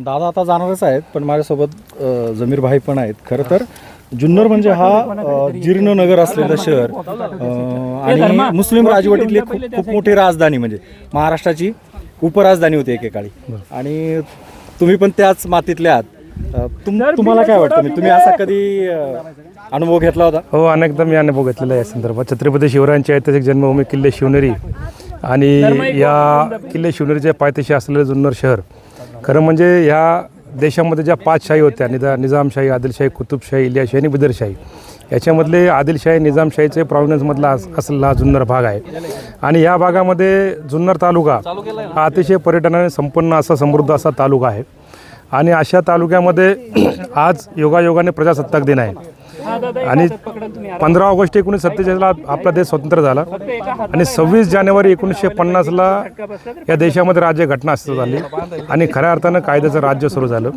दादा आता जाणारच आहेत पण माझ्यासोबत अ, जमीर भाई पण आहेत. खरं तर जुन्नर म्हणजे हा अ, जीर्ण नगर असलेलं शहर अ, आणि मुस्लिम राजवटीतली खूप खूप मोठी राजधानी म्हणजे महाराष्ट्राची उपराजधानी होती एकेकाळी. आणि तुम्ही पण त्याच मातीतले आहात. अ, तुम तुम्हाला काय वाटतं? म्हणजे तुम्ही असा कधी अ, अनुभव घेतला होता? हो अनेकदा मी अनुभव घेतलेला आहे या संदर्भात. छत्रपती शिवरायांची ऐतिहासिक जन्मभूमी किल्ले शिवनेरी आणि या किल्ले शिवनेरीच्या पायथ्याशी असलेलं जुन्नर शहर खरं म्हणजे ह्या देशामध्ये ज्या पाच शाही होत्या निजा निजामशाही आदिलशाही कुतुबशाही इलियाशाही आणि बिदरशाही याच्यामधले आदिलशाही निजामशाहीचे प्रॉव्हिन्समधला असलेला जुन्नर भाग आहे. आणि या भागामध्ये जुन्नर तालुका हा अतिशय पर्यटनाने संपन्न असा समृद्ध असा तालुका आहे. आणि अशा तालुक्यामध्ये आज योगायोगाने प्रजासत्ताक दिन आहे. आणि पंधरा ऑगस्ट एकोणीसशे सत्तेचाळीसला आपला देश स्वतंत्र झाला. आणि सव्वीस जानेवारी एकोणीसशे पन्नासला या देशामध्ये राज्य घटना अस्तित्वात झाली. आणि खऱ्या अर्थानं कायद्याचं राज्य सुरू झालं.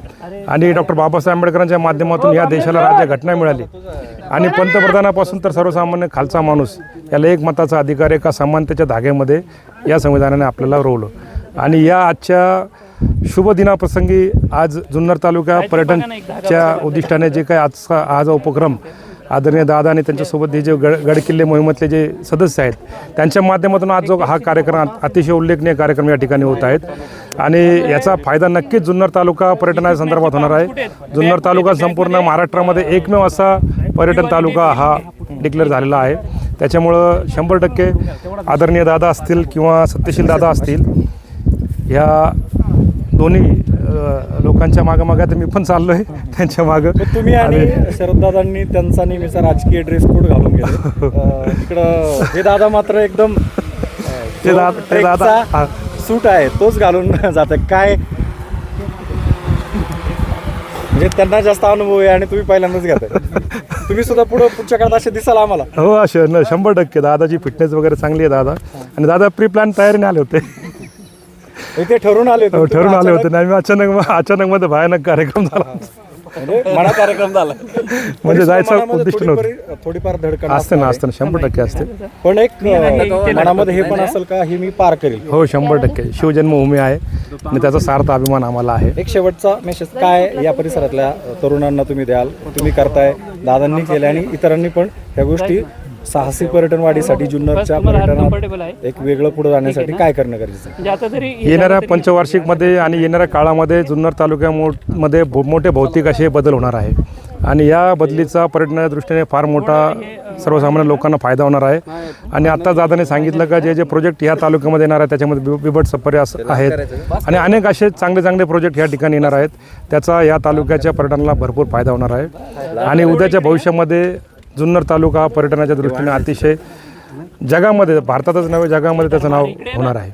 आणि डॉक्टर बाबासाहेब आंबेडकरांच्या माध्यमातून या देशाला राज्य घटना मिळाली. आणि पंतप्रधानापासून तर सर्वसामान्य खालचा माणूस याला एक मताचा अधिकार एका समानतेच्या धाग्यामध्ये या संविधानाने आपल्याला रोवलं. आणि या आजच्या शुभ दिनाप्रसंगी आज जुन्नर तालुका पर्यटनच्या उद्दिष्टाने जे काही आजचा आज उपक्रम आदरणीय दादा आणि त्यांच्यासोबत हे जे गड गडकिल्ले मोहिमेतले जे सदस्य आहेत त्यांच्या माध्यमातून आज जो हा कार्यक्रम अतिशय उल्लेखनीय कार्यक्रम या ठिकाणी होत आहेत. आणि याचा फायदा नक्कीच जुन्नर तालुका पर्यटनाच्या संदर्भात होणार आहे. जुन्नर तालुका संपूर्ण महाराष्ट्रामध्ये एकमेव असा पर्यटन तालुका हा डिक्लेअर झालेला आहे. त्याच्यामुळं शंभर टक्के आदरणीय दादा असतील किंवा सत्यशील दादा असतील ह्या दोन्ही लोकांच्या मागं मागं आता मी पण चाललो आहे त्यांच्या मागं. तुम्ही आणि शरददादांनी त्यांचा नेहमीचा राजकीय ड्रेस कोड घालून गेले. अ, तिकडं हे दादा मात्र एकदम ते दादा-. सूट आहे तोच घालून जात काय? म्हणजे त्यांना जास्त अनुभव आहे आणि तुम्ही पहिल्यांदाच घेताय. तुम्ही सुद्धा पुढं पुढच्या काळात असे दिसाल आम्हाला. हो असे शंभर टक्के. दादाची फिटनेस वगैरे चांगली आहे दादा. आणि दादा प्री प्लॅन तयारीने आले होते. इथे ठरून आले होते. ठरून आले होते. आणि अचानक अचानक मध्ये भयानक कार्यक्रम झाला. म्हणजे मना कार्यक्रम झाला. म्हणजे जायचं मनामध्ये उद्दिष्ट थोडीफार- थोडीफार धडकन असते ना असते. ना. शंभर टक्के असते. पण एक मनामध्ये हे पण असेल का? हे मी पार करेल. हो शंभर टक्के. शिवजन्मभूमी आहे आणि त्याचा सार्थ अभिमान आम्हाला आहे. एक शेवटचा मेसेज काय या परिसरातल्या तरुणांना तुम्ही द्याल. तुम्ही करताय दादांनी केले आणि इतरांनी पण ह्या गोष्टी साहसी पर्यटन वाढीसाठी जुन्नरच्या पर्यटनात एक वेगळं पुढे जाण्यासाठी काय करणं गरजेचं आहे? म्हणजे येणाऱ्या पंचवार्षिकमध्ये आणि येणाऱ्या काळामध्ये जुन्नर तालुक्यामध्ये भो मोठे भौतिक असे बदल होणार आहे. आणि या बदलीचा पर्यटनाच्या दृष्टीने फार मोठा सर्वसामान्य लोकांना फायदा होणार आहे. आणि आत्ता दादाने सांगितलं का जे जे प्रोजेक्ट या तालुक्यामध्ये येणार आहे त्याच्यामध्ये बि- बिबट सफरे अस आहेत. आणि अनेक असे चांगले चांगले प्रोजेक्ट या ठिकाणी येणार आहेत. त्याचा या तालुक्याच्या पर्यटनाला भरपूर फायदा होणार आहे. आणि उद्याच्या भविष्यामध्ये जुन्नर तालुका हा पर्यटनाच्या दृष्टीने अतिशय जगामध्ये भारतातच नव्हे जगामध्ये त्याचं नाव होणार आहे.